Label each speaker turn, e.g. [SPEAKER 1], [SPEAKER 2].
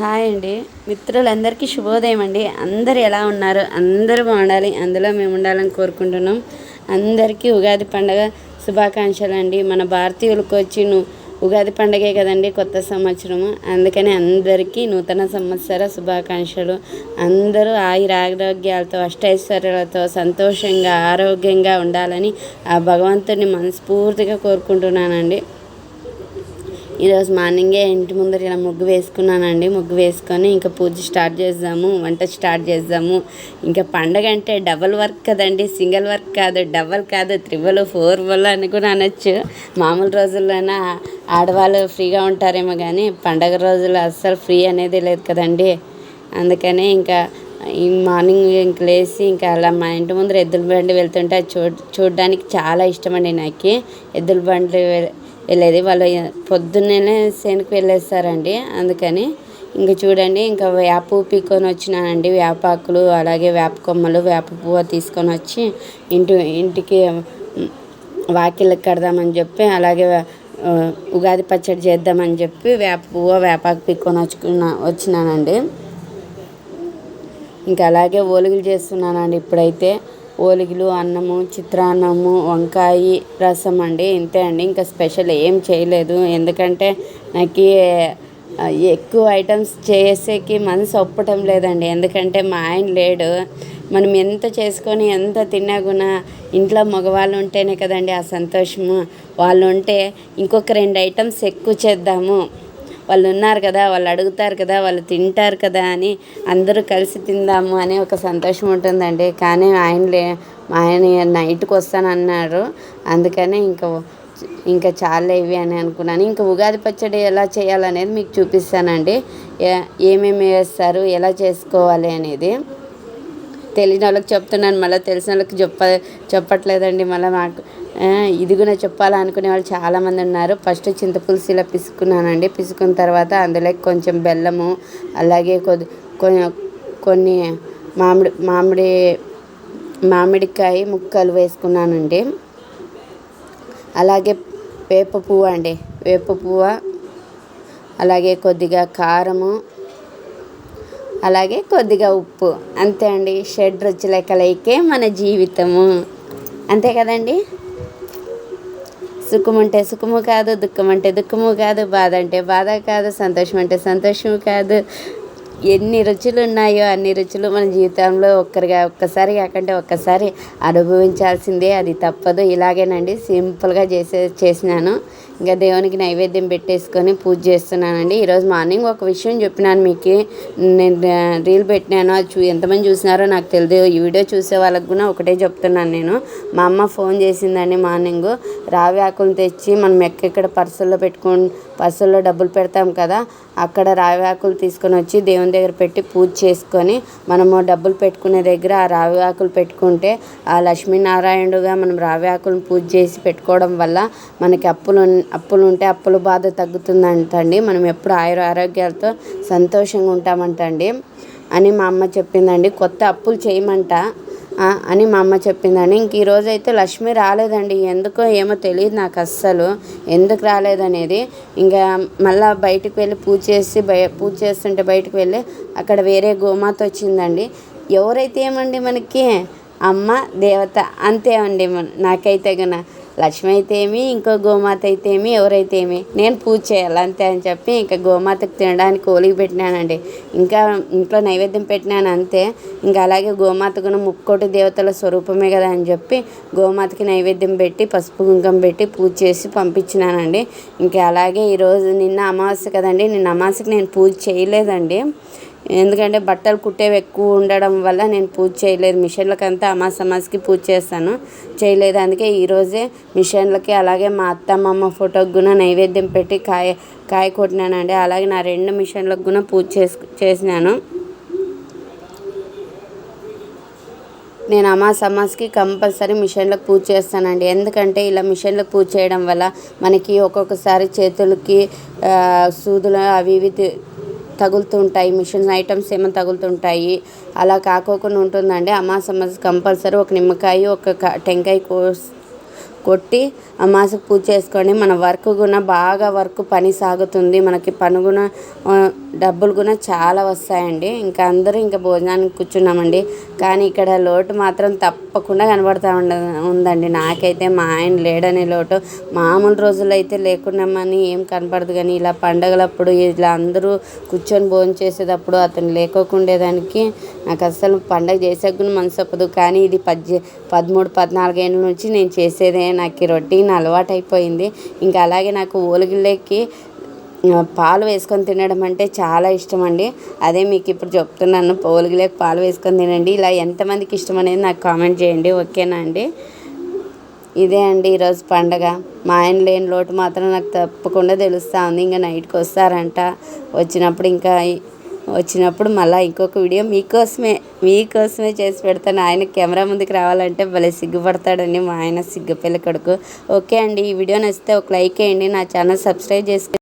[SPEAKER 1] Hi అండి. మిత్రులందరికీ శుభోదయం అండి. అందరు ఎలా ఉన్నారు? అందరూ బాగుండాలి. అందులో మేము ఉండాలని కోరుకుంటున్నాం. అందరికీ ఉగాది పండగ శుభాకాంక్షలు అండి. మన భారతీయులకు వచ్చి ఉగాది పండగే కదండి కొత్త సంవత్సరము. అందుకని అందరికీ నూతన సంవత్సర శుభాకాంక్షలు. అందరూ ఆయుర ఆరోగ్యాలతో అష్టైశ్వర్యాలతో సంతోషంగా ఆరోగ్యంగా ఉండాలని ఆ భగవంతుని మనస్ఫూర్తిగా కోరుకుంటున్నానండి. ఈరోజు మార్నింగే ఇంటి ముందర ఇలా ముగ్గు వేసుకున్నానండి. ముగ్గు వేసుకొని ఇంకా పూజ స్టార్ట్ చేద్దాము వంట స్టార్ట్ చేద్దాము. ఇంకా పండగ అంటే డబల్ వర్క్ కదండి సింగిల్ వర్క్ కాదు డబల్ కాదు త్రిబుల్ ఫోర్ వల్ల అని కూడా అనొచ్చు. మామూలు రోజుల్లోన ఆడవాళ్ళు ఫ్రీగా ఉంటారేమో కానీ పండగ రోజులు అస్సలు ఫ్రీ అనేది లేదు కదండి. అందుకని ఇంకా ఈ మార్నింగ్ ఇంక లేచి ఇంకా అలా మా ఇంటి ముందర ఎద్దుల బండి వెళ్తుంటే అది చూ చూడడానికి చాలా ఇష్టం అండి నాకు. ఎద్దుల బండి వెళ్ళేది. వాళ్ళు పొద్దున్నే చేనుకు వెళ్ళేస్తారండి. అందుకని ఇంక చూడండి ఇంకా వేప పీక్కొని వచ్చినానండి. వేపాకులు అలాగే వేప కొమ్మలు వేప పువ్వు తీసుకొని వచ్చి ఇంటి ఇంటికి వాకిళ్ళకి కడదామని చెప్పి అలాగే ఉగాది పచ్చడి చేద్దామని చెప్పి వేప పువ్వు వేపాకు పీక్కొని వచ్చుకున్నా వచ్చినానండి. ఇంకా అలాగే ఓలుగులు చేస్తున్నానండి ఇప్పుడైతే. ఓలిగులు అన్నము చిత్రాన్నము వంకాయ రసం అండి. ఇంతే అండి. ఇంకా స్పెషల్ ఏం చేయలేదు. ఎందుకంటే నాకు ఎక్కువ ఐటమ్స్ చేసేకి మనసు ఒప్పటం లేదండి. ఎందుకంటే మా ఆయన లేడు. మనం ఎంత చేసుకొని ఎంత తిన్నా కూడా ఇంట్లో మగవాళ్ళు ఉంటేనే కదండి ఆ సంతోషము. వాళ్ళు ఉంటే ఇంకొక రెండు ఐటమ్స్ ఎక్కువ చేద్దాము. వాళ్ళు ఉన్నారు కదా వాళ్ళు అడుగుతారు కదా వాళ్ళు తింటారు కదా అని అందరూ కలిసి తిందాము అనే ఒక సంతోషం ఉంటుందండి. కానీ ఆయన లే ఆయన నైట్కి వస్తానన్నారు అందుకనే ఇంకా ఇంకా చాలా ఇవి అని అనుకున్నాను. ఇంకా ఉగాది పచ్చడి ఎలా చేయాలనేది మీకు చూపిస్తానండి. ఏమేమి వేస్తారు ఎలా చేసుకోవాలి అనేది. తెలియని వాళ్ళకి చెప్తున్నాను. మళ్ళీ తెలిసిన వాళ్ళకి చెప్ప చెప్పట్లేదండి. మళ్ళీ మాకు ఇది కూడా చెప్పాలనుకునే వాళ్ళు చాలామంది ఉన్నారు. ఫస్ట్ చింతపులుసు ఇలా పిసుకున్నానండి పిసుకున్న తర్వాత అందులో కొంచెం బెల్లము అలాగే కొద్ది కొన్ని కొన్ని మామిడి మామిడి మామిడికాయ ముక్కలు వేసుకున్నానండి. అలాగే వేప పువ్వు అండి. వేప పువ్వు అలాగే కొద్దిగా కారము అలాగే కొద్దిగా ఉప్పు. అంతే అండి. షెడ్ రుచుల కలయికే మన జీవితము. అంతే కదండి? సుఖం అంటే సుఖము కాదు దుఃఖం అంటే దుఃఖము కాదు బాధ అంటే బాధ కాదు సంతోషం అంటే సంతోషము కాదు. ఎన్ని రుచులు ఉన్నాయో అన్ని రుచులు మన జీవితంలో ఒక్కరిగా ఒక్కసారి కాకంటే ఒక్కసారి అనుభవించాల్సిందే. అది తప్పదు. ఇలాగేనండి. సింపుల్గా చేసే చేసినాను. ఇంకా దేవునికి నైవేద్యం పెట్టేసుకొని పూజ చేస్తున్నానండి. ఈరోజు మార్నింగ్ ఒక విషయం చెప్పినాను మీకు. నేను రీల్ పెట్టినాను. అది చూ ఎంతమంది చూసినారో నాకు తెలియదు. ఈ వీడియో చూసే వాళ్ళకి కూడా ఒకటే చెప్తున్నాను నేను. మా అమ్మ ఫోన్ చేసిందండి మార్నింగ్. రావి ఆకులు తెచ్చి మనం ఎక్కడెక్కడ పర్సుల్లో పెట్టుకొని పర్సుల్లో డబ్బులు పెడతాం కదా అక్కడ రావి ఆకులు తీసుకొని వచ్చి దేవుని దగ్గర పెట్టి పూజ చేసుకొని మనము డబ్బులు పెట్టుకునే దగ్గర ఆ రావి ఆకులు పెట్టుకుంటే ఆ లక్ష్మీనారాయణుడుగా మనం రావి ఆకులను పూజ చేసి పెట్టుకోవడం వల్ల మనకి అప్పులు అప్పులు ఉంటే అప్పుల బాధ తగ్గుతుందంటండి. మనం ఎప్పుడు ఆయుర ఆరోగ్యాలతో సంతోషంగా ఉంటామంటండి. అని మా అమ్మ చెప్పిందండి. కొత్త అప్పులు చేయమంట. అని మా అమ్మ చెప్పిందండి. ఇంక ఈరోజు అయితే లక్ష్మి రాలేదండి. ఎందుకో ఏమో తెలియదు నాకు అస్సలు. ఎందుకు రాలేదనేది. ఇంకా మళ్ళా బయటకు వెళ్ళి పూజ చేసి బయ పూజ చేస్తుంటే బయటకు వెళ్ళి అక్కడ వేరే గోమాత వచ్చిందండి. ఎవరైతే ఏమండి మనకి? అమ్మ దేవత అంతే అండి నాకైతే గన. లక్ష్మి అయితేమి ఇంకో గోమాత అయితేమి ఎవరైతేమి నేను పూజ చేయాలి అంతే అని చెప్పి ఇంకా గోమాతకు తినడానికి కోలికి పెట్టినానండి. ఇంకా ఇంట్లో నైవేద్యం పెట్టినాను అంతే. ఇంకా అలాగే గోమాత కూడా ముక్కోటి దేవతల స్వరూపమే కదా అని చెప్పి గోమాతకి నైవేద్యం పెట్టి పసుపు కుంకం పెట్టి పూజ చేసి పంపించినానండి. ఇంకా అలాగే ఈరోజు నిన్న అమావాస్య కదండి నిన్న అమావాస్యకి నేను పూజ చేయలేదండి. ఎందుకంటే బట్టలు కుట్టేవి ఎక్కువ ఉండడం వల్ల నేను పూజ చేయలేదు. మిషన్లకంతా అమాస అమాస్కి పూజ చేస్తాను. చేయలేదు. అందుకే ఈరోజే మిషన్లకి అలాగే మా అత్తమ్మమ్మ ఫోటోకి కూడా నైవేద్యం పెట్టి కాయ కాయ కొట్టినానండి. అలాగే నా రెండు మిషన్లకు కూడా పూజ చేసు చేసినాను. నేను అమాస్ అమాస్కి కంపల్సరీ మిషన్లకు పూజ చేస్తానండి. ఎందుకంటే ఇలా మిషన్లకు పూజ చేయడం వల్ల మనకి ఒక్కొక్కసారి చేతులకి సూదులు అవి ఇవి తగులుతుంటాయి మిషన్ ఐటమ్స్ ఏమైనా తగులుతుంటాయి. అలా కాకోకుండా ఉంటుందండి. అమాసమస్ కంపల్సరీ ఒక నిమ్మకాయ ఒక టెంకాయ కోస్ కొట్టి అమాసకు పూజ చేసుకొని మన వర్క్ కూడా బాగా వర్క్ పని సాగుతుంది. మనకి పని కూడా డబ్బులు కూడా చాలా వస్తాయండి. ఇంకా అందరూ ఇంకా భోజనానికి కూర్చున్నామండి. కానీ ఇక్కడ లోటు మాత్రం తప్పకుండా కనబడతా ఉండ ఉందండి. నాకైతే మా ఆయన లేడనే లోటు. మామూలు రోజులు అయితే లేకున్నామని ఏం కనపడదు కానీ ఇలా పండగలప్పుడు ఇలా అందరూ కూర్చొని భోజనం చేసేటప్పుడు అతను లేకోకుండేదానికి నాకు అసలు పండగ చేసే కూడా మనసు ఒప్పదు. కానీ ఇది పద్దె పదమూడు పద్నాలుగు ఏళ్ళ నుంచి నేను చేసేదే నాకు ఈ రొటీన్ అలవాటైపోయింది. ఇంకా అలాగే నాకు ఓలిగిళ్ళకి పాలు వేసుకొని తినడం అంటే చాలా ఇష్టం అండి అదే మీకు ఇప్పుడు చెప్తున్నాను ఓలిగిలేకి పాలు వేసుకొని తినండి. ఇలా ఎంతమందికి ఇష్టం అనేది నాకు కామెంట్ చేయండి ఓకేనా అండి? ఇదే అండి ఈరోజు పండగ. మా ఆయన లేని లోటు మాత్రం నాకు తప్పకుండా తెలుస్తూ ఉంది. ఇంకా నైట్కి వస్తారంట. వచ్చినప్పుడు ఇంకా వచ్చినప్పుడు మళ్ళీ ఇంకొక వీడియో మీకోసమే మీకోసమే చేసి పెడతాను. ఆయన కెమెరా ముందుకు రావాలంటే భలే సిగ్గుపడతాడండి మా ఆయన సిగ్గు పిల్ల కొడుకు. ఓకే అండి ఈ వీడియో నచ్చితే ఒక లైక్ వేయండి. నా ఛానల్ సబ్స్క్రైబ్ చేసుకుని